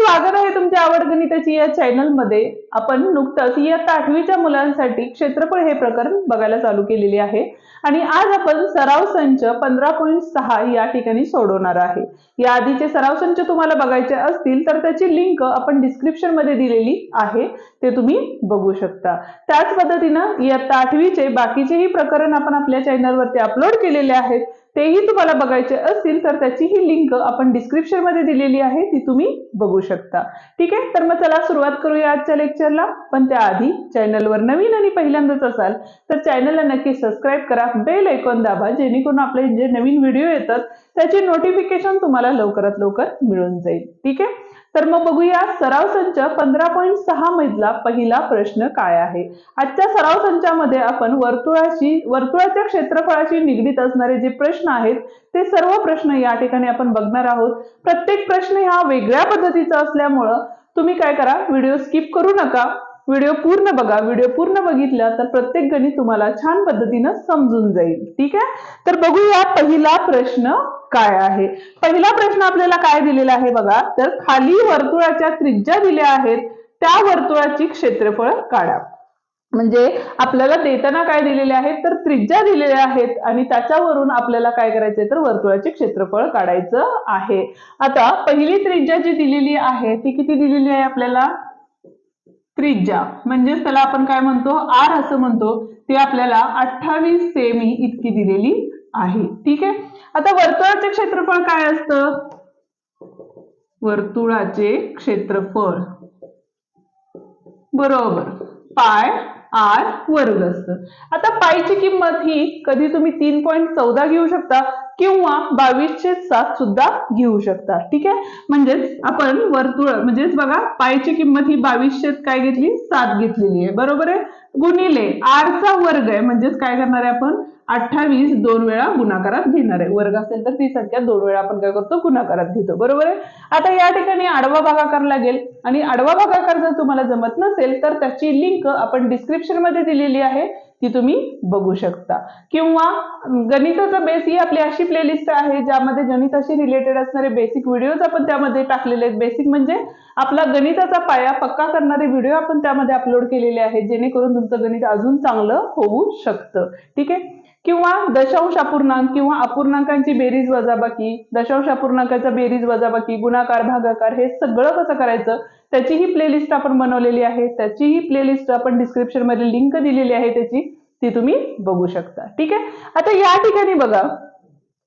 स्वागत आहे तुमच्या आवड गणिताची या चॅनलमध्ये आपण नुकतंच इयत्ता आठवीच्या मुलांसाठी क्षेत्रफळ हे प्रकरण बघायला चालू केलेले आहे. आणि आज आपण सराव संच पंधरा पॉईंट सहा या ठिकाणी सोडवणार आहे. या आधीचे सराव संच तुम्हाला बघायचे असतील तर त्याची लिंक आपण डिस्क्रिप्शनमध्ये दिलेली आहे. ते तुम्ही बघू शकता. त्याच पद्धतीनं इयत्ता आठवीचे बाकीचेही प्रकरण आपण आपल्या चॅनलवरती अपलोड केलेले आहेत. तेही तुम्हाला बघायचे असतील तर त्याची ही लिंक आपण डिस्क्रिप्शनमध्ये दिलेली आहे ती तुम्ही बघू शकता. ठीक आहे? तर मग चला सुरुवात करूया आजच्या लेक्चरला पण त्याआधी चॅनलवर नवीन आणि पहिल्यांदाच असाल तर चॅनलला नक्की सबस्क्राईब करा. बेल ऐकून दाबा जेणेकरून आपले जे नवीन व्हिडिओ येतात त्याची नोटिफिकेशन तुम्हाला लवकरात लवकर मिळून जाईल. ठीक आहे? तर मग बघूया सराव संच पंधरा पॉईंट सहा मधला पहिला प्रश्न काय आहे? आजच्या सराव संचामध्ये आपण वर्तुळाशी वर्तुळाच्या क्षेत्रफळाशी निगडीत असणारे जे प्रश्न आहेत ते सर्व प्रश्न या ठिकाणी आपण बघणार आहोत. प्रत्येक प्रश्न हा वेगळ्या पद्धतीचा असल्यामुळं तुम्ही काय करा व्हिडिओ स्किप करू नका. व्हिडिओ पूर्ण बघा. व्हिडिओ पूर्ण बघितला तर प्रत्येक गणित तुम्हाला छान पद्धतीनं समजून जाईल. ठीक आहे? तर बघूया पहिला प्रश्न. काय आहे? पहिला प्रश्न आपल्याला काय दिलेला आहे बघा? तर खाली वर्तुळाच्या त्रिज्या दिल्या आहेत त्या वर्तुळाची क्षेत्रफळ काढा. म्हणजे आपल्याला देताना काय दिलेले आहेत? तर त्रिज्या दिलेल्या आहेत आणि त्याच्यावरून आपल्याला काय करायचंय? तर वर्तुळाचे क्षेत्रफळ काढायचं आहे. आता पहिली त्रिज्या जी दिलेली आहे ती किती दिलेली आहे आपल्याला? त्रिज्या. म्हणजेच त्याला आपण काय म्हणतो? आर असं म्हणतो. ते आपल्याला अठ्ठावीस सेमी इतकी दिलेली आहे. ठीक आहे? आता वर्तुळाचे क्षेत्रफळ काय असतं? वर्तुळाचे क्षेत्रफळ. बरोबर. पाय आर वर्ग असतं. आता पायची किंमत ही कधी तुम्ही तीन पॉईंट चौदा घेऊ शकता किंवा बावीसशे सात सुद्धा घेऊ शकता. ठीक आहे? म्हणजेच आपण वर्तुळ म्हणजेच बघा पायची किंमत ही बावीसशे काय घेतली? सात घेतलेली आहे. बरोबर आहे? गुणिले आरचा वर्ग आहे. म्हणजेच काय करणार आहे आपण? अठ्ठावीस दोन वेळा गुणाकारात घेणार आहे. वर्ग असेल तर ती संख्या दोन वेळा आपण काय करतो? गुणाकारात घेतो. बरोबर आहे? आता या ठिकाणी आडवा भागाकार लागेल. आणि आडवा भागाकार जर तुम्हाला जमत नसेल तर त्याची लिंक आपण डिस्क्रिप्शनमध्ये दिलेली आहे. ती तुम्ही बघू शकता. किंवा गणिताचा बेस ही आपली अशी प्लेलिस्ट आहे ज्यामध्ये गणिताशी रिलेटेड असणारे बेसिक व्हिडिओज आपण त्यामध्ये टाकलेले आहेत. बेसिक म्हणजे आपला गणिताचा पाया पक्का करणारे व्हिडिओ आपण त्यामध्ये अपलोड केलेले आहेत जेणेकरून तुमचं गणित अजून चांगलं होऊ शकतं. ठीक आहे? किंवा दशांश अपूर्णांक किंवा अपूर्णांकांची बेरीज वजाबाकी दशांश अपूर्णांकाचा बेरीज वजाबाकी गुणाकार भागाकार हे सगळं कसं करायचं त्याचीही प्लेलिस्ट आपण बनवलेली आहे त्याचीही प्लेलिस्ट आपण डिस्क्रिप्शनमध्ये लिंक दिलेली आहे त्याची ती तुम्ही बघू शकता. ठीक आहे? आता या ठिकाणी बघा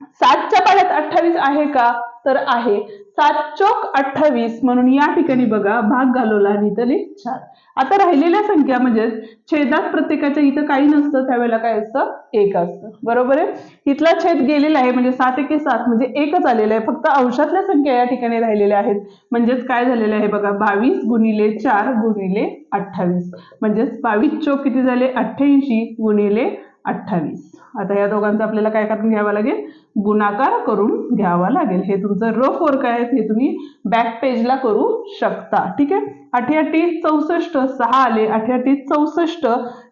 सातच्या पाण्यात अठ्ठावीस आहे का? तर आहे. सात चौक अठ्ठावीस म्हणून या ठिकाणी बघा भाग घालवला आणि इथं चार आता राहिलेल्या संख्या म्हणजे छेदात प्रत्येकाच्या इथं काही नसतं त्यावेळेला काय असतं? एक असतं. बरोबर आहे? इथला छेद गेलेला आहे म्हणजे सात एके सात म्हणजे एकच आलेलं आहे. फक्त अंशातल्या संख्या या ठिकाणी राहिलेल्या आहेत. म्हणजेच काय झालेलं आहे बघा बावीस गुणिले चार गुणिले अठ्ठावीस. म्हणजेच बावीस चौक किती झाले? अठ्ठ्याऐंशी गुणिले अठ्ठावीस. आता या दोघांचा आपल्याला काय करून घ्यावा लागेल? गुणाकार करून घ्यावा लागेल. हे तुमचं रफ वर्क आहे हे तुम्ही बॅक पेजला करू शकता. ठीक आहे? अठ्याटी चौसष्ट सहा आले. अठ्याटी चौसष्ट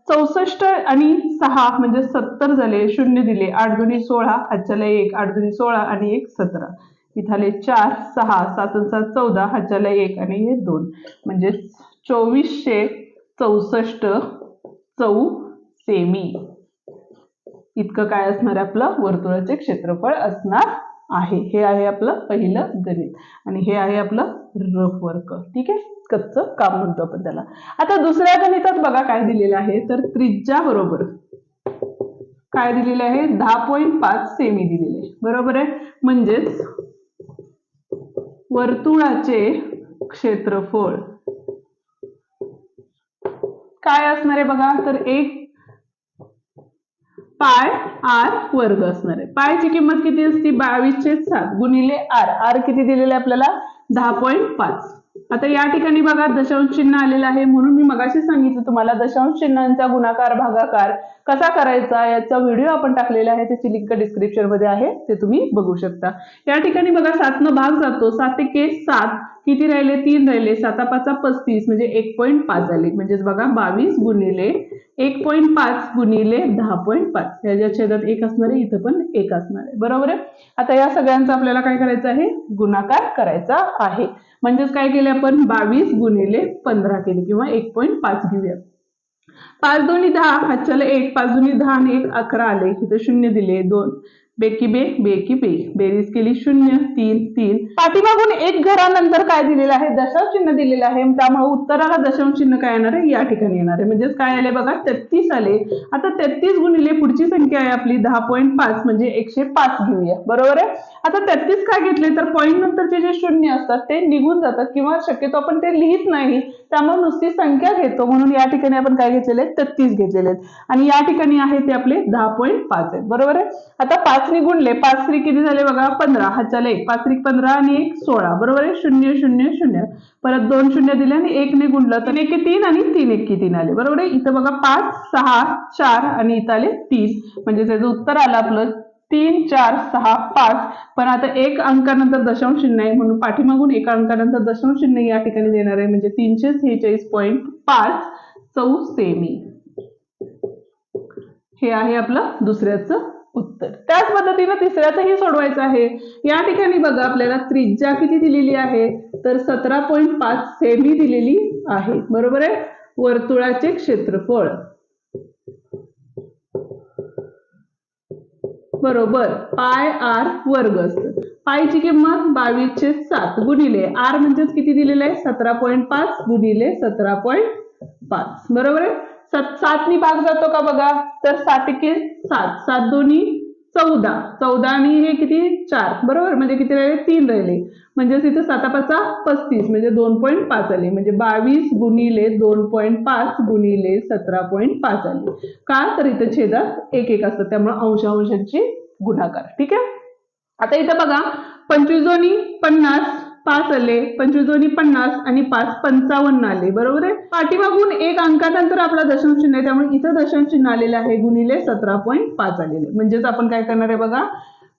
चौसष्ट आणि सहा म्हणजे सत्तर झाले. शून्य दिले. आठ दोन्ही सोळा हाच्याला एक. आठ दोन्ही सोळा आणि एक सतरा. इथाले चार सहा सात सात चौदा हाच्याला एक आणि हे दोन. म्हणजे चोवीसशे चौसष्ट चौ सेमी इतकं काय असणार आहे आपलं? वर्तुळाचे क्षेत्रफळ असणार आहे. हे आहे आपलं पहिलं गणित. आणि हे आहे आपलं रफ वर्क. ठीक आहे? कच्चं काम म्हणतो आपण त्याला. आता दुसऱ्या गणितात बघा काय दिलेलं आहे. तर त्रिज्या बरोबर. काय दिलेले आहे? दहा पॉईंट पाच सेमी दिलेले आहे. बरोबर आहे? म्हणजेच वर्तुळाचे क्षेत्रफळ काय असणार आहे बघा? तर एक पाय आर वर्ग असणार आहे. पायची किंमत किती असते? बावीसशे सात गुणिले आर. आर किती दिलेले आपल्याला? दहा पॉईंट पाच. आता या ठिकाणी बघा दशांश चिन्ह आलेलं आहे. म्हणून मी मगाशी सांगितलं तुम्हाला दशांश चिन्हांचा गुणाकार भागाकार कसा करायचा? याचा व्हिडिओ आपण टाकलेला आहे. त्याची लिंक डिस्क्रिप्शनमध्ये आहे. ते तुम्ही बघू शकता. या ठिकाणी बघा सातनं भाग जातो. सात के सात किती राहिले? तीन राहिले. साता पाचा पस्तीस म्हणजे एक पॉईंट पाच झाले. म्हणजेच बघा बावीस गुणिले एक पॉईंट पाच गुणिले दहा पॉईंट पाच. याच्या छेदात एक असणार आहे इथं पण एक असणार. आहे बरोबर आहे? आता या सगळ्यांचा आपल्याला काय करायचं आहे? गुणाकार करायचा आहे. म्हणजेच काय केले आपण? बावीस गुणिले पंधरा केले किंवा एक पॉईंट पाच घेऊया. पाच दोन्ही दहा हातच्याला एक पाच दोन्ही दहा आणि एक अकरा आले. इथे शून्य दिले दोन. बेकी बे बेकी बे. बेरीज केली शून्य तीन तीन. पाठीमागून एक घरानंतर काय दिलेलं आहे? दशांश चिन्ह दिलेलं आहे. त्यामुळे उत्तराला दशांश चिन्ह काय येणार आहे? या ठिकाणी येणार आहे. म्हणजेच काय आले बघा? तेहतीस आले. आता तेहतीस गुणिले पुढची संख्या आहे आपली दहा पॉईंट पाच म्हणजे एकशे पाच घेऊया. बरोबर आहे? आता तेहतीस काय घेतले? तर पॉईंट नंतरचे जे शून्य असतात ते निघून जातात किंवा शक्यतो आपण ते लिहित नाही. त्यामुळे नुसती संख्या घेतो. म्हणून या ठिकाणी आपण काय घेतलेले आहेत? तेहतीस घेतलेले आहेत. आणि या ठिकाणी आहे ते आपले दहा पॉईंट पाच आहेत. बरोबर आहे? आता पाच पाचने गुणले पाच त्रिक किती झाले बघा? पंधरा. हातच्याला एक पाच त्रिक पंधरा आणि एक सोळा. बरोबर आहे? शून्य शून्य शून्य. परत दोन शून्य दिले आणि एकने गुणलं. तर एक तीन आणि तीन एक तीन आले? बरोबर आहे? इथं बघा पाच सहा चार आणि इथं आले तीन म्हणजे त्याचं उत्तर आलं आपलं तीन चार सहा पाच. पण आता एक अंकानंतर दशांश चिन्ह आहे म्हणून पाठीमागून एका अंकानंतर दशांश चिन्ह या ठिकाणी देणार आहे. म्हणजे तीनशे सेहेचाळीस पॉईंट पाच चौ सेमी हे आहे आपलं दुसऱ्याचं उत्तर. त्याच पद्धतीनं तिसऱ्याचंही सोडवायचं आहे. या ठिकाणी बघा आपल्याला त्रिज्या किती दिलेली आहे? तर सतरा पॉईंट पाच सेमी दिलेली आहे. बरोबर आहे? वर्तुळाचे क्षेत्रफळ. बरोबर. पाय आर वर्ग असत. पायची किंमत बावीसशे सात गुणिले आर म्हणजेच किती दिलेलं आहे? सतरा पॉईंट पाच गुणिले सतरा पॉईंट पाच. बरोबर आहे? सात सातनी भाग जातो का बघा? तर सात एके सात. सात दोन्ही चौदा. चौदा आणि हे किती? चार. बरोबर? म्हणजे किती राहिले? तीन राहिले. म्हणजे तिथे सातापाचा पस्तीस. म्हणजे दोन पॉईंट पाच आले. म्हणजे बावीस गुणिले दोन पॉईंट पाच गुणिले सतरा पॉईंट पाच आले. का? तर इथं छेदात एक एक असतं. त्यामुळे अंश अंशांची गुणाकार. ठीक आहे? आता इथं बघा. पंचवीस दोन्ही पन्नास. पाच आले पंचवीस दोन्ही पन्नास आणि पाच पंचावन्न आले बरोबर आहे? पाठीमागून एक अंकानंतर आपला दशांश चिन्ह आहे त्यामुळे इथं दशांश चिन्ह आलेलं आहे गुणिले सतरा पॉईंट पाच आलेले. म्हणजेच आपण काय करणार आहे बघा?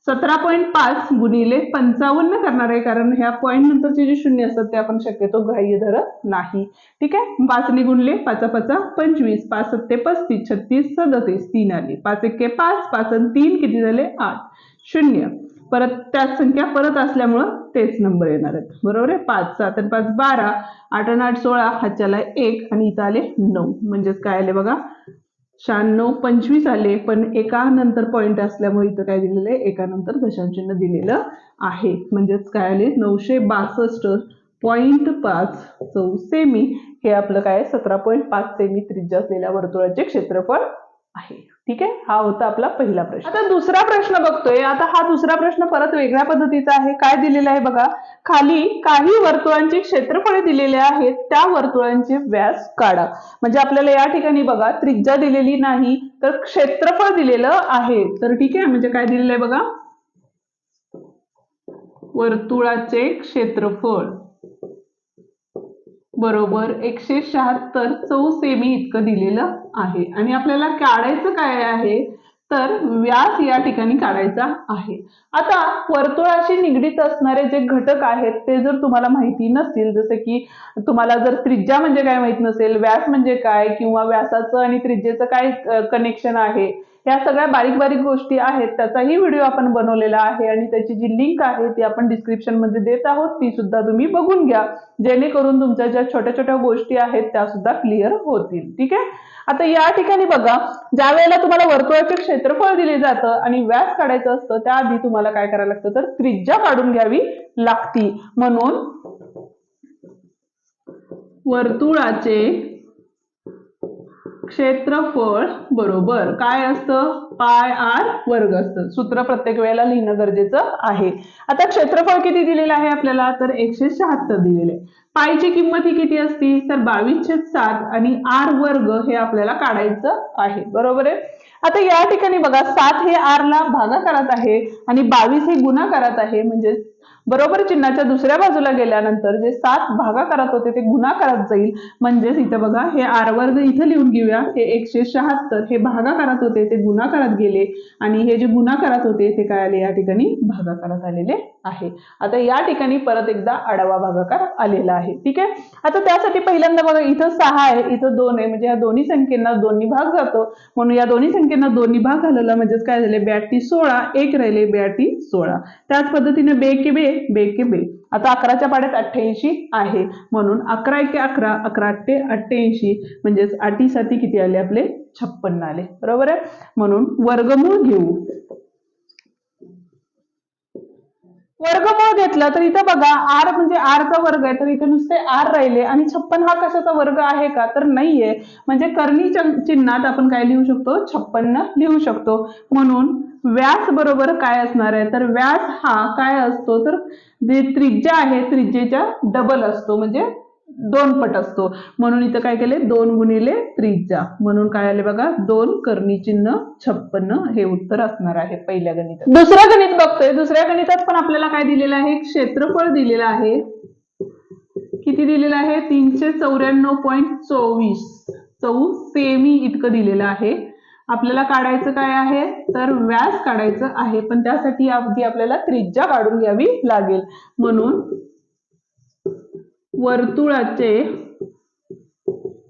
सतरा पॉईंट पाच गुणिले पंचावन्न करणार आहे कारण ह्या पॉईंट नंतरचे जे शून्य असतात ते आपण शक्यतो ग्राह्य धरत नाही. ठीक आहे? पाचने गुणले पाचा पाचा पंचवीस पाच सत्ते पस्तीस छत्तीस सदतीस तीन आले. पाच एके पाच पाच आणि तीन किती झाले? आठ. शून्य. परत त्याच संख्या परत असल्यामुळं तेच नंबर येणार आहेत. बरोबर आहे? पाच सात आणि पाच बारा. आठ आणि आठ सोळा. ह्याच्याला एक आणि इथं आले नऊ. म्हणजेच काय आले बघा? शहाण्णव पंचवीस आले. पण एका नंतर पॉईंट असल्यामुळे इथं काय दिलेलं आहे? एका नंतर दशांशचिन्ह दिलेलं आहे. म्हणजेच काय आले? नऊशे बासष्ट पॉईंट पाच चौ सेमी हे आपलं काय सतरा पॉईंट पाच सेमी त्रिज्या असलेल्या वर्तुळाचे क्षेत्रफळ आहे. ठीक आहे? हा होता आपला पहिला प्रश्न. आता दुसरा प्रश्न बघतोय. आता हा दुसरा प्रश्न परत वेगळ्या पद्धतीचा आहे. काय दिलेला आहे बघा? खाली काही वर्तुळांची क्षेत्रफळे दिलेले आहेत. त्या वर्तुळांचे व्यास काढा. म्हणजे आपल्याला या ठिकाणी बघा त्रिज्या दिलेली नाही तर क्षेत्रफळ दिलेलं आहे. तर ठीक आहे? म्हणजे काय दिलेलं आहे बघा? वर्तुळाचे क्षेत्रफळ. बरोबर एकशे शहात्तर चौ सेमी इतकं दिलेलं आहे. आणि आपल्याला काढायचं काय आहे? तर व्यास या ठिकाणी काढायचा आहे. आता वर्तुळाशी निगडीत असणारे जे घटक आहेत ते जर तुम्हाला माहिती नसतील जसं की तुम्हाला जर त्रिज्या म्हणजे काय माहीत नसेल व्यास म्हणजे काय किंवा व्यासाचं आणि त्रिज्येचं काय कनेक्शन आहे या सगळ्या बारीक बारीक गोष्टी आहेत त्याचाही व्हिडिओ आपण बनवलेला आहे आणि त्याची जी लिंक आहे ती आपण डिस्क्रिप्शनमध्ये देत आहोत ती सुद्धा तुम्ही बघून घ्या. जेणेकरून तुमच्या ज्या छोट्या छोट्या गोष्टी आहेत त्या सुद्धा क्लिअर होतील. ठीक आहे? आता या ठिकाणी बघा ज्या वेळेला तुम्हाला वर्तुळाचे क्षेत्रफळ दिले जातं आणि व्यास काढायचं असतं त्याआधी तुम्हाला काय करायला लागतं? तर त्रिज्या काढून घ्यावी लागती. म्हणून वर्तुळाचे क्षेत्रफळ बरोबर काय असतं? पाय आर वर्ग असतं. सूत्र प्रत्येक वेळेला लिहिणं गरजेचं आहे. आता क्षेत्रफळ किती दिलेलं आहे आपल्याला? तर एकशे शहात्तर दिलेले पायची किंमत ही किती असती? तर बावीसशे सात आणि आर वर्ग हे आपल्याला काढायचं आहे. बरोबर आहे? आता या ठिकाणी बघा सात हे आर ला भागाकारात आहे आणि बावीस हे गुणाकारात आहे. म्हणजे बरोबर चिन्हाच्या दुसऱ्या बाजूला गेल्यानंतर जे सात भागाकारात होते ते गुणाकारात जाईल. म्हणजेच इथं बघा हे आर वर्ग इथं लिहून घेऊया. हे एकशे शहात्तर हे भागाकारात होते ते गुणाकारात गेले. आणि हे जे गुणाकारात होते ते काय आले? या ठिकाणी भागाकारात आलेले आहे. आता या ठिकाणी परत एकदा आडवा भागाकार आलेला आहे. ठीक आहे? आता त्यासाठी पहिल्यांदा बघा इथं सहा आहे इथं दोन आहे. म्हणजे या दोन्ही संख्येना दोन्ही भाग जातो. म्हणून या दोन्ही संख्येना दोन्ही भाग घालवला. म्हणजेच काय झाले? ब्याटी सोळा एक राहिले ब्याटी सोळा. त्याच पद्धतीने बे के बे बे के बे. आता अकराच्या पाड्यात अठ्ठ्याऐंशी आहे. म्हणून अकरा एके अकरा अकरा अठ्ठे अठ्ठ्याऐंशी म्हणजेच आठी साती किती आले आपले? छप्पन्न आले. बरोबर आहे? म्हणून वर्गमूळ घेऊ. वर्गमूळ घेतला तर इथं बघा आर म्हणजे आरचा वर्ग आहे तर इथे नुसते आर राहिले आणि छप्पन हा कशाचा वर्ग आहे का? तर नाहीये. म्हणजे कर्णी चिन्हात आपण काय लिहू शकतो? छप्पन्न लिहू शकतो. म्हणून व्यास बरोबर काय असणार आहे? तर व्यास हा काय असतो? तर जे त्रिज्या आहे त्रिज्येच्या डबल असतो. म्हणजे दोन पट असतो. म्हणून इथं काय केले दोन गुणिले त्रिज्या. म्हणून काय आले बघा? दोन कर्णी चिन्ह छप्पन्न हे उत्तर असणार आहे पहिल्या गणितात. दुसरं गणित बघतोय. दुसऱ्या गणितात पण आपल्याला काय दिलेलं आहे? क्षेत्रफळ दिलेलं आहे. किती दिलेलं आहे? तीनशे चौऱ्याण्णव पॉईंट चोवीस. चौ सेमी इतकं दिलेलं आहे. आपल्याला काढायचं काय आहे? तर व्यास काढायचं आहे. पण त्यासाठी अगदी आपल्याला त्रिज्या काढून घ्यावी लागेल. म्हणून वर्तुळाचे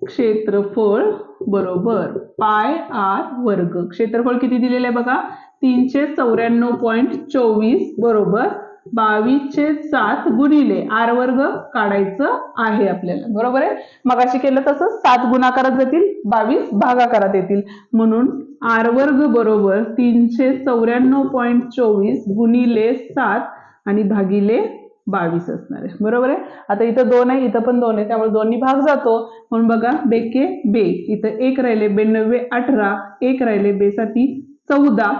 क्षेत्रफळ बरोबर पाय आर वर्ग. क्षेत्रफळ किती दिलेलं आहे बघा? तीनशे चौऱ्याण्णव पॉईंट चोवीस बरोबर बावीसशे सात गुणिले आर वर्ग काढायचं आहे आपल्याला. बरोबर आहे? मगाशी केलं तसं सात गुणाकारात जातील बावीस भागाकारात येतील. म्हणून आर वर्ग बरोबर तीनशे चौऱ्याण्णव पॉईंट चोवीस गुणिले सात आणि भागिले बावीस असणार आहे. बरोबर आहे? आता इथं दोन आहे इथं पण दोन आहे त्यामुळे दोन्ही भाग जातो. म्हणून बघा बेके बे. इथं एक राहिले बेनव्वे अठरा एक राहिले बेसाठी चौदा.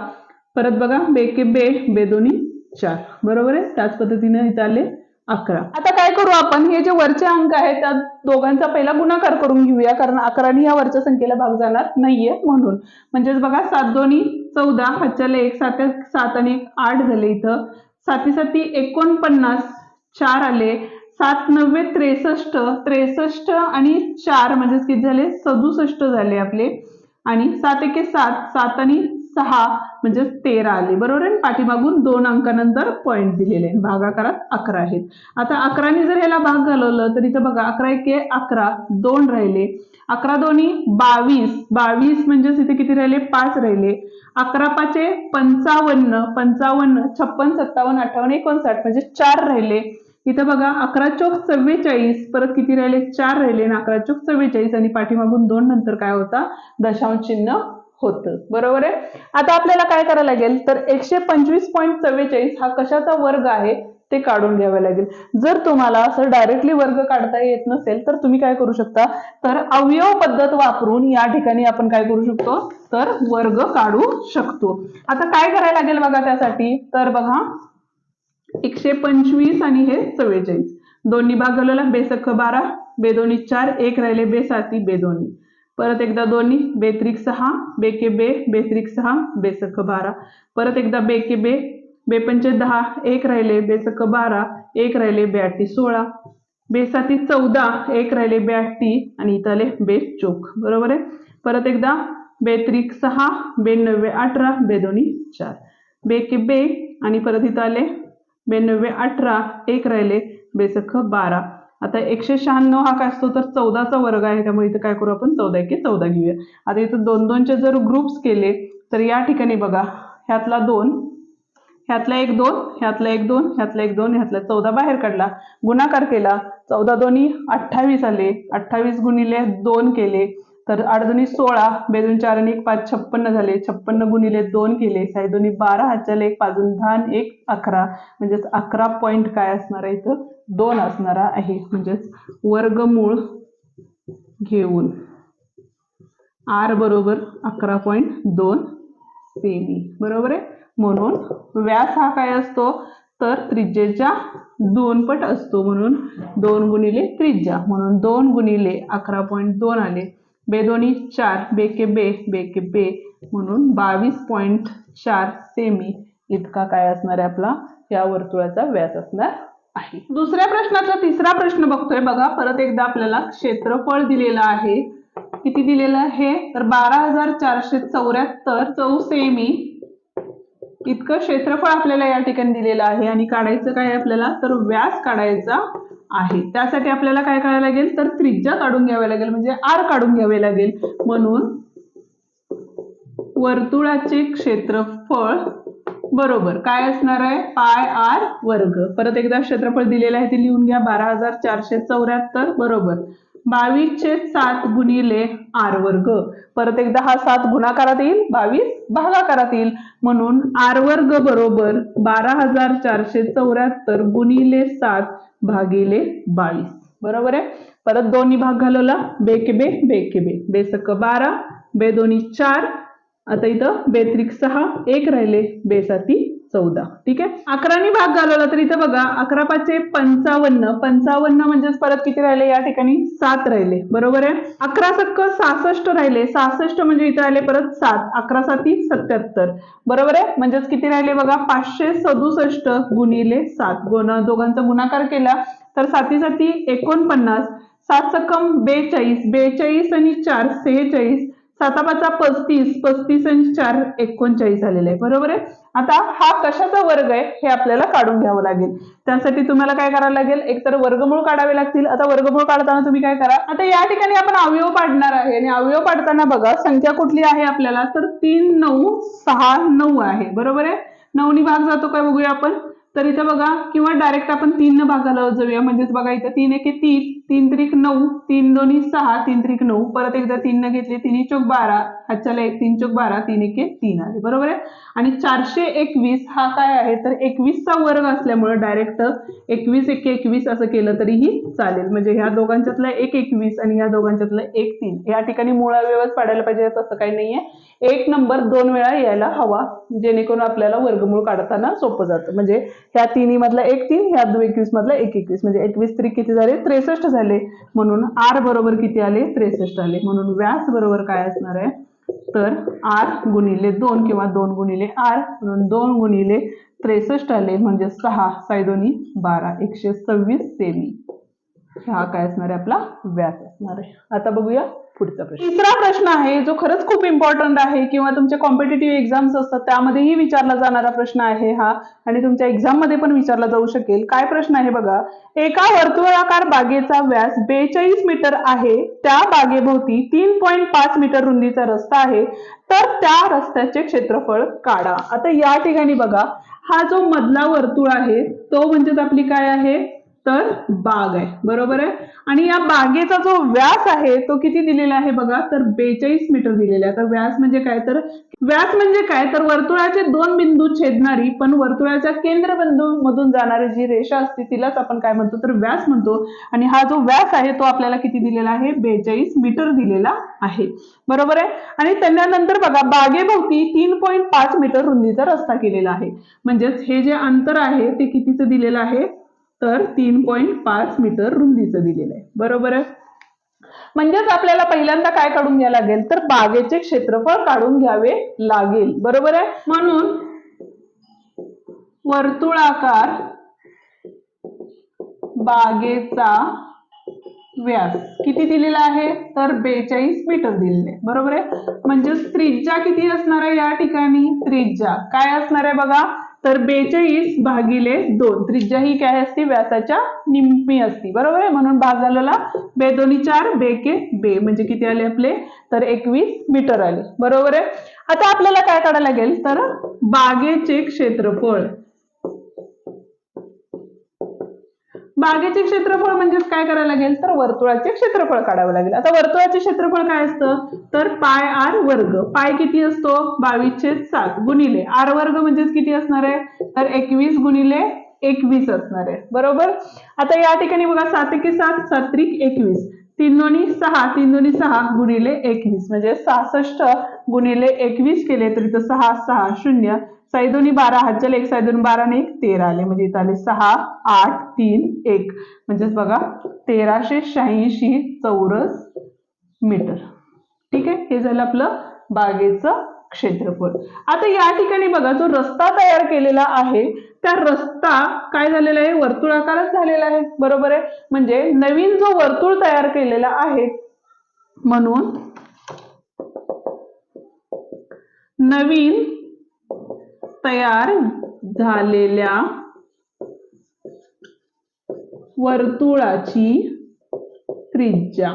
परत बघा बेके बे बे दोन्ही चार. बरोबर आहे? त्याच पद्धतीने इथं आले अकरा. आता काय करू आपण? हे जे वरचे अंक आहेत त्या दोघांचा पहिला गुणाकार करून घेऊया कारण अकराने या वरच्या संख्येला भाग जाणार नाहीये म्हणून. म्हणजेच बघा सात दोन्ही चौदा हातच्याला एक सात सात आणि एक आठ झाले इथं. साती साती एकोणपन्नास चार आले. सात नव्वे त्रेसष्ट त्रेसष्ट आणि चार म्हणजेच किती झाले? सदुसष्ट झाले आपले. आणि सात एके सात सात आणि सहा म्हणजे तेरा आले. बरोबर आहे? पाठीमागून दोन अंकानंतर पॉईंट दिलेले आहे भागाकारात अकरा आहेत. आता अकराने जर ह्याला भाग घालवलं तर इथं बघा अकरा एक अकरा दोन राहिले. अकरा दोन्ही बावीस. बावीस म्हणजेच इथे किती राहिले? पाच राहिले. अकरा पाचे पंचावन्न. पंचावन्न छप्पन सत्तावन्न अठ्ठावन्न एकोणसाठ म्हणजे चार राहिले. इथं बघा अकरा चौक चव्वेचाळीस. परत किती राहिले? चार राहिले. आणि अकरा चौक चव्वेचाळीस आणि पाठीमागून दोन नंतर काय होता? दशांश चिन्ह होतं. बरोबर आहे? आता आपल्याला काय करायला लागेल? तर एकशे पंचवीस पॉईंट चव्वेचाळीस हा कशाचा वर्ग आहे? ते काढून घ्यावं लागेल. जर तुम्हाला असं डायरेक्टली वर्ग काढता येत नसेल तर तुम्ही काय करू शकता? तर अवयव पद्धत वापरून या ठिकाणी आपण काय करू शकतो? तर वर्ग काढू शकतो. आता काय करायला लागेल बघा त्यासाठी? तर बघा एकशे पंचवीस आणि हे चव्वेचाळीस. दोन्ही भाग घालवला बेसख बारा बेदोनी चार एक राहिले बेसाती बेदोनी. परत एकदा दोन्ही बेत्रिक सहा बेके बे बेत्रिक सहा बेसख बारा. परत एकदा बेके बे बेपंचे दहा एक राहिले बेसख बारा एक राहिले ब्याटी सोळा. बेसाती चौदा एक राहिले ब्याटी आणि इथं आले बे चोख. बरोबर आहे? परत एकदा बेत्रिक सहा बेनव्वे अठरा बेदोनी चार. बेके बे आणि परत इथं आले बेनव्वे अठरा एक राहिले बेसख बारा. आता एकशे शहाण्णव हा काय असतो? तर चौदाचा वर्ग आहे. त्यामुळे इथं काय करू आपण? चौदा एके चौदा घेऊया. आता इथं दोन दोनचे जर ग्रुप्स केले तर या ठिकाणी बघा. ह्यातला दोन ह्यातला एक दोन ह्यातला एक दोन ह्यातला एक दोन ह्यातला चौदा बाहेर काढला. गुणाकार केला. चौदा दोन्ही अठ्ठावीस आले. अठ्ठावीस गुणिले दोन केले. तर आठ सोळा बेदोन चार आणि एक पाच छप्पन्न झाले. छप्पन्न गुणिले दोन केले. साई दोन्ही बारा हातच्याला एक पाजून दहा आणि एक अकरा. म्हणजेच अकरा पॉईंट काय असणार आहे इथं? दोन असणारा आहे. म्हणजेच वर्गमूळ घेऊन. आर बरोबर अकरा पॉईंट दोन सेमी. बरोबर आहे? म्हणून व्यास हा काय असतो? तर त्रिज्येच्या दोन पट असतो. म्हणून दोन गुणिले त्रिज्या. म्हणून दोन गुणिले अकरा पॉईंट दोन आले. बेदोनी चार बेके बे बेके बे म्हणून बावीस पॉईंट चार सेमी इतका काय असणार आहे आपला? या वर्तुळाचा व्यास असणार आहे. दुसऱ्या प्रश्नाचा तिसरा प्रश्न बघतोय बघा. परत एकदा आपल्याला क्षेत्रफळ दिलेलं आहे. किती दिलेलं आहे? तर बारा हजार चारशे चौऱ्याहत्तर चौ सेमी इतकं क्षेत्रफळ आपल्याला या ठिकाणी दिलेलं आहे आणि काढायचं काय आपल्याला? तर व्यास काढायचा आहे. त्यासाठी आपल्याला काय करायला लागेल? तर त्रिज्या काढून घ्यावी लागेल म्हणजे आर काढून घ्यावे लागेल. म्हणून वर्तुळाचे क्षेत्रफळ बरोबर काय असणार आहे? पाय आर वर्ग. परत एकदा क्षेत्रफळ दिलेलं आहे ते लिहून घ्या. बारा हजार चारशे चौऱ्याहत्तर. बरोबर. बावीसचे सात गुणिले आर वर्ग. परत एकदा हा सात गुणाकारात येईल बावीस भागाकारात येईल. म्हणून आर वर्ग बरोबर बारा हजार चारशे चौऱ्याहत्तर गुणिले सात भागिले बावीस. बरोबर आहे? परत दोन्ही भाग घालवला. बे के बे बे बे. बेसक बारा बे दोन्ही चार. आता इथं बेत्रिक सहा एक राहिले. बेसाती चौदा. ठीक आहे? अकरानी भाग घालवला तर इथं बघा अकरा पाचशे पंचावन्न. पंचावन्न म्हणजेच परत किती राहिले? या ठिकाणी सात राहिले. बरोबर आहे? अकरा सक्क सहासष्ट राहिले. सहासष्ट म्हणजे इथं राहिले परत सात. अकरा साती सत्याहत्तर. बरोबर आहे? म्हणजेच किती राहिले बघा? पाचशे सदुसष्ट गुणिले सात. गुण दोघांचा गुणाकार केला तर साती साती एकोणपन्नास. सात सक्कम बेचाळीस. बेचाळीस आणि चार सेहेचाळीस. सातापाचा पस्तीस पस्तीस आणि चार एकोणचाळीस झालेला आहे. बरोबर आहे? आता हा कशाचा वर्ग आहे हे आपल्याला काढून घ्यावं लागेल. त्यासाठी तुम्हाला काय करावं लागेल? एकतर वर्गमूळ काढावे लागतील. आता वर्गमूळ काढताना तुम्ही काय करा? आता या ठिकाणी आपण अवयव पाडणार आहे. आणि अवयव पाडताना बघा संख्या कुठली आहे आपल्याला? तर तीन नऊ सहा नऊ आहे. बरोबर आहे? नऊनी भाग जातो काय बघूया आपण? तर इथं बघा किंवा डायरेक्ट आपण तीन न भागाला जाऊया. म्हणजेच बघा इथं तीन एक तीन. तीन त्रिक नऊ तीन दोन्ही सहा तीन त्रिक नऊ. परत एकदा तीन न घेतले तिन्ही चोक बारा. हातच्याला एक तीन चोक बारा तीन एके तीन आले. बरोबर आहे? आणि चारशे एकवीस हा काय आहे? तर एकवीसचा वर्ग असल्यामुळे डायरेक्ट एकवीस एके एकवीस असं केलं तरीही चालेल. म्हणजे ह्या दोघांच्यातलं एक एकवीस आणि ह्या दोघांच्यातलं एक तीन. या ठिकाणी मुळाव्यवच पाडायला पाहिजे तसं काही नाहीये. एक नंबर दोन वेळा यायला हवा जेणेकरून आपल्याला वर्गमूळ काढताना सोपं जातं. म्हणजे ह्या तिन्ही मधला एक तीन ह्या दोन एकवीस मधला एक एकवीस. म्हणजे एकवीस तरी किती झाले? त्रेसष्ट झाले. म्हणून आर बरोबर किती आले? त्रेसष्ट आले. म्हणून व्यास बरोबर काय असणार आहे? तर आर गुणिले दोन किंवा दोन गुणिले आर म्हणून दोन गुणिले त्रेसष्ट आले. म्हणजे सहा सायदोनी बारा एकशे सव्वीस सेमी. हा काय असणार आहे? आपला व्यास असणार आहे. आता बघूया पुढचा प्रश्न. तिसरा प्रश्न आहे जो खरंच खूप इम्पॉर्टंट आहे किंवा तुमचे कॉम्पिटेटिव्ह एक्झाम्स असतात त्यामध्येही विचारला जाणारा प्रश्न आहे हा. आणि तुमच्या एक्झाममध्ये पण विचारला जाऊ शकेल. काय प्रश्न आहे बघा? एका वर्तुळाकार बागेचा व्यास बेचाळीस मीटर आहे. त्या बागेभोवती तीन पॉईंट पाच मीटर रुंदीचा रस्ता आहे. तर त्या रस्त्याचे क्षेत्रफळ काढा. आता या ठिकाणी बघा हा जो मधला वर्तुळ आहे तो म्हणजेच आपली काय आहे? तर बाग आहे. बरोबर आहे? आणि या बागेचा जो व्यास आहे तो किती दिलेला आहे बघा? तर बेचाळीस मीटर दिलेला आहे. तर व्यास म्हणजे काय? तर व्यास म्हणजे काय? तर वर्तुळाचे दोन बिंदू छेदणारी पण वर्तुळाच्या केंद्रबिंदू मधून जाणारी जी रेषा असते तिलाच आपण काय म्हणतो? तर व्यास म्हणतो. आणि हा जो व्यास आहे तो आपल्याला किती दिलेला आहे? बेचाळीस मीटर दिलेला आहे. बरोबर आहे? आणि त्यानंतर बघा बागेभोवती तीन पॉईंट पाच मीटर रुंदीचा रस्ता केलेला आहे. म्हणजेच हे जे अंतर आहे ते कितीचं दिलेलं आहे? तर तीन पॉईंट पाच मीटर रुंदीचं दिलेलं आहे. बरोबर आहे? म्हणजेच आपल्याला पहिल्यांदा काय काढून घ्यावं लागेल? तर बागेचे क्षेत्रफळ काढून घ्यावे लागेल. बरोबर आहे? म्हणून वर्तुळाकार बागेचा व्यास किती दिलेला आहे? तर बेचाळीस मीटर दिलेले आहे. बरोबर आहे? म्हणजे त्रिज्या किती असणार आहे या ठिकाणी? त्रिज्या. काय असणार आहे बघा? तर बेचाळीस भागिले दोन. त्रिज्या ही काय असते? व्यासाच्या निम्मी असते. बरोबर आहे? म्हणून भाग झालेला बे दोन्ही चार बे के बे. म्हणजे किती आले आपले? तर एकवीस मीटर आले. बरोबर आहे? आता आपल्याला काय काढायला लागेल? तर बागेचे क्षेत्रफळ. बागेचे क्षेत्रफळ म्हणजेच काय करायला लागेल? तर वर्तुळाचे क्षेत्रफळ काढावं लागेल. आता वर्तुळाचे क्षेत्रफळ काय असतं? तर पाय आर वर्ग. पाय किती असतो? बावीसशे सात गुणिले. आर वर्ग म्हणजेच किती असणार आहे? तर एकवीस गुणिले एकवीस असणार आहे. बरोबर? आता या ठिकाणी बघा सात एके सात सात्रिक एकवीस. तीन दोन्ही सहा तीन दोन्ही सहा गुणिले एकवीस. म्हणजे सहासष्ट गुणिले एकवीस केले तर इथं सहा सहा शून्य. साईदोनी बारा हातच्याला एक साईदोनी बारा आणि एक तेरा आले. म्हणजे इथं आले सहा आठ तीन एक. म्हणजेच बघा तेराशे शहाऐंशी चौरस मीटर. ठीक आहे? हे झालं आपलं बागेचं क्षेत्रफळ. आता या ठिकाणी बघा जो रस्ता तयार केलेला आहे त्या रस्ता काय झालेला आहे? वर्तुळाकारच झालेला आहे. बरोबर आहे? म्हणजे नवीन जो वर्तुळ तयार केलेला आहे म्हणून नवीन तयार झालेल्या वर्तुळाची त्रिज्या.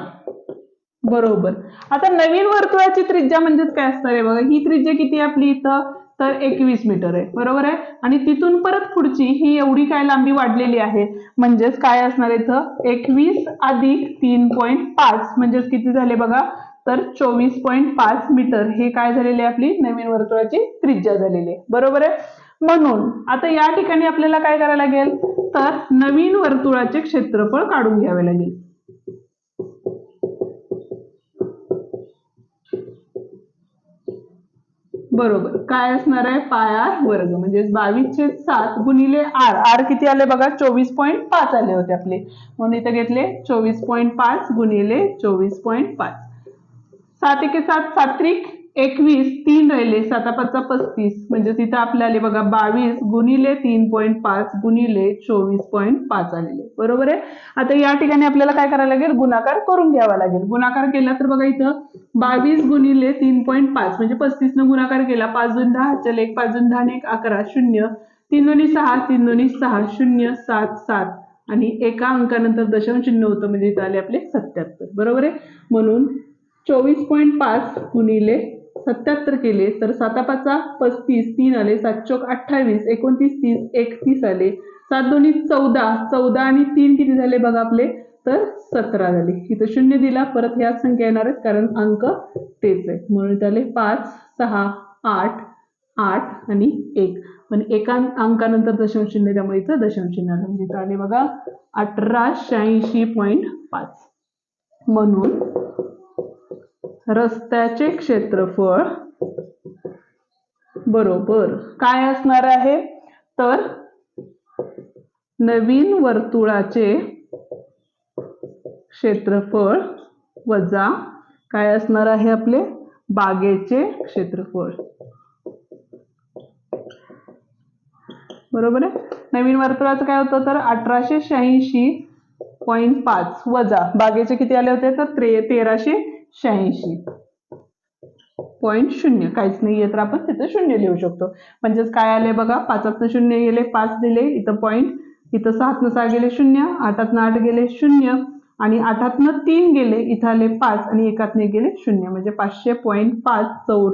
बरोबर. आता नवीन वर्तुळाची त्रिज्या म्हणजेच काय असणार आहे बघा? ही त्रिज्या किती आहे आपली इथं? तर एकवीस मीटर आहे. बरोबर आहे? आणि तिथून परत पुढची ही एवढी काय लांबी वाढलेली आहे? म्हणजेच काय असणार इथं? एकवीस अधिक तीन पॉईंट पाच. म्हणजेच किती झाले बघा? तर चोवीस पॉईंट पाच मीटर हे काय झालेले आहे आपली? नवीन वर्तुळाची त्रिज्या झालेली आहे. बरोबर आहे? म्हणून आता या ठिकाणी आपल्याला काय करायला लागेल? तर नवीन वर्तुळाचे क्षेत्रफळ काढून घ्यावे लागेल. बरोबर. काय असणार आहे? पाय आर वर्ग म्हणजे बावीस छेद सात गुणिले आर. आर किती आले बघा? चोवीस पॉईंट पाच आले होते आपले. म्हणून इथे घेतले चोवीस पॉईंट पाच गुणिले चोवीस पॉईंट पाच. सात एके सात सात्रिक एकवीस तीन राहिले. साता पाचचा पस्तीस. म्हणजे तिथं आपले आले बघा बावीस गुणिले तीन पॉईंट पाच गुणिले चोवीस पॉईंट पाच आलेले. बरोबर आहे? आता या ठिकाणी आपल्याला काय करायला लागेल? गुणाकार करून घ्यावा लागेल. गुणाकार केला तर बघा इथं बावीस गुणिले तीन पॉईंट पाच म्हणजे पस्तीस न गुणाकार केला पाच दोन दहा चल एक पाच दोन दहा एक अकरा शून्य. तीन दोन्ही सहा तीन दोन्ही सहा शून्य सात सात. आणि एका अंकानंतर दशांश चिन्ह होतं म्हणजे इथं आले आपले सत्याहत्तर. बरोबर आहे? म्हणून चोवीस पॉईंट पाच गुणिले सत्याहत्तर केले तर साता पाचा पस्तीस तीन आले सात चौक अठ्ठावीस एकोणतीस तीस एकतीस आले. सात दोन्ही चौदा चौदा आणि तीन किती झाले बघा आपले? तर सतरा झाले. इथं शून्य दिला परत ह्याच संख्या येणार आहेत कारण अंक तेच आहे म्हणून त्याले पाच सहा आठ आठ आणि एक. पण एका अंकानंतर दशांश चिन्ह त्यामुळे इथं दशांश चिन्ह आलं. म्हणजे इथं आले बघा अठरा शहाऐंशी पॉईंट पाच. म्हणून रस्त्याचे क्षेत्रफळ बरोबर काय असणार आहे? तर नवीन वर्तुळाचे क्षेत्रफळ वजा काय असणार आहे आपले? बागेचे क्षेत्रफळ. बरोबर आहे? नवीन वर्तुळाचं काय होतं? तर अठराशे शहाऐंशी पॉईंट पाच वजा. बागेचे किती आले होते? तर त्रे तेराशे शहाऐंशी. पॉईंट शून्य. काहीच नाहीये तर आपण तिथं शून्य लिहू शकतो. म्हणजेच काय आले बघा? पाचातनं शून्य गेले पाच दिले इथं पॉईंट इथं सातनं सहा गेले शून्य. आठातनं आठ गेले शून्य. आणि आठातनं तीन गेले इथं आले पाच. आणि एकातनं गेले शून्य. म्हणजे पाचशे पॉईंट पाच चौर.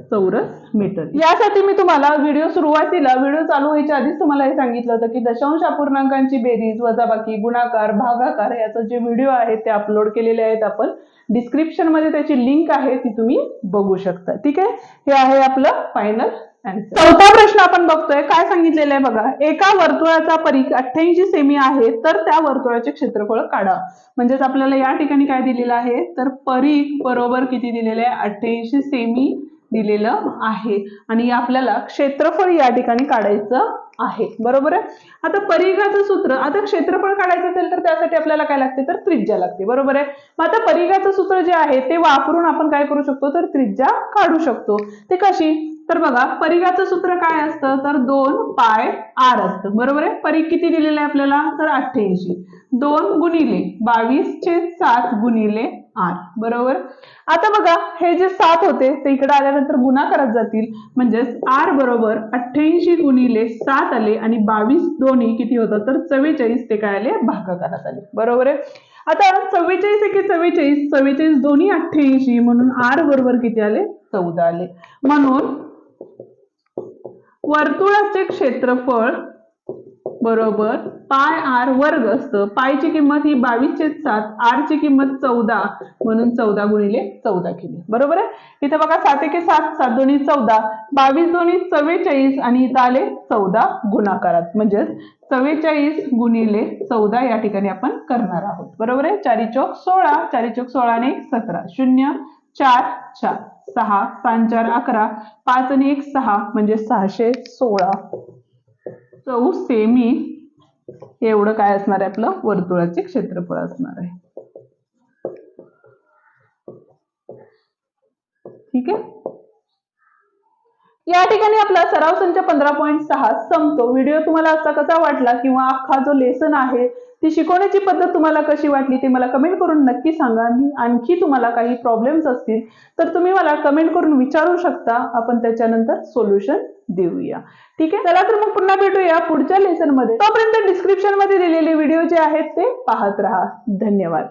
चौरस मीटर. यासाठी मी तुम्हाला व्हिडिओ सुरुवातीला व्हिडिओ चालू व्हायच्या आधीच तुम्हाला हे सांगितलं होतं की दशांश अपूर्णांकांची बेरीज वजाबाकी गुणाकार भागाकार याचा जे व्हिडिओ आहे ते अपलोड केलेले आहेत आपण. डिस्क्रिप्शनमध्ये त्याची लिंक आहे ती तुम्ही बघू शकता. ठीक आहे? हे आहे आपलं फायनल चौथा प्रश्न आपण बघतोय. काय सांगितलेलं आहे बघा? एका वर्तुळाचा परीख अठ्ठ्याऐंशी सेमी आहे तर त्या वर्तुळाचे क्षेत्रफळ काढा. म्हणजेच आपल्याला या ठिकाणी काय दिलेलं आहे? तर परीख बरोबर किती दिलेलं आहे? अठ्ठ्याऐंशी सेमी दिलेलं आहे. आणि आपल्याला क्षेत्रफळ या ठिकाणी काढायचं आहे. बरोबर आहे? आता परिघाचं सूत्र आता क्षेत्रफळ काढायचं असेल तर त्यासाठी आपल्याला काय लागते? तर त्रिज्या लागते. बरोबर आहे? मग आता परिघाचं सूत्र जे आहे ते वापरून आपण काय करू शकतो? तर त्रिज्या काढू शकतो. ते कशी? तर बघा परिघाचं सूत्र काय असतं? तर दोन पाय आर असतं. बरोबर आहे? परीघ किती दिलेलं आहे आपल्याला? तर अठ्ठ्याऐंशी. दोन गुणिले बावीस छेद सात गुणिले आर बरोबर? आता बघा हे जे सात होते ते इकडे आल्यानंतर गुणाकारात जातील. म्हणजेच आर बरोबर अठ्ठ्याऐंशी गुणिले सात आले आणि बावीस दोन्ही किती होतं तर चव्वेचाळीस ते काय आले? भागाकारात आले. बरोबर आहे? आता चव्वेचाळीस एके चव्वेचाळीस चव्वेचाळीस दोन्ही अठ्ठ्याऐंशी म्हणून आर बरोबर किती आले? चौदा आले. म्हणून वर्तुळाचे क्षेत्रफळ बरोबर पाय आर वर्ग असतं. पायची किंमत ही बावीस छेद सात आर ची किंमत चौदा. म्हणून चौदा गुणिले चौदा केली. बरोबर आहे? इथे बघा सात एके सात सात दोन्ही चौदा. बावीस दोन्ही चव्वेचाळीस आणि इथं आले चौदा गुणाकारात. म्हणजेच चव्वेचाळीस गुणिले चौदा या ठिकाणी आपण करणार आहोत. बरोबर आहे? चारी चौक सोळा. चारी चौक सोळा आणि सतरा. शून्य चार चार. सहा पाच चार अकरा. पाच आणि एक सहा. म्हणजे सहाशे सोळा. चौ सेमी एवढं काय असणार आहे आपलं? वर्तुळाचे क्षेत्रफळ असणार आहे. ठीक आहे? या ठिकाणी आपला सराव संच पंधरा पॉईंट सहा संपतो. व्हिडिओ तुम्हाला असा कसा वाटला किंवा अख्खा जो लेसन आहे ती शिकवण्याची पद्धत तुम्हाला कशी वाटली ते मला कमेंट करून नक्की सांगा. मी आणखी तुम्हाला काही प्रॉब्लेम्स असतील तर तुम्ही मला कमेंट करून विचारू शकता. आपण त्याच्यानंतर सोल्युशन देऊया. ठीक आहे? चला तर मग पुन्हा भेटूया पुढच्या लेसनमध्ये तोपर्यंत डिस्क्रिप्शनमध्ये दिलेले व्हिडिओ जे आहेत ते पाहत राहा. धन्यवाद.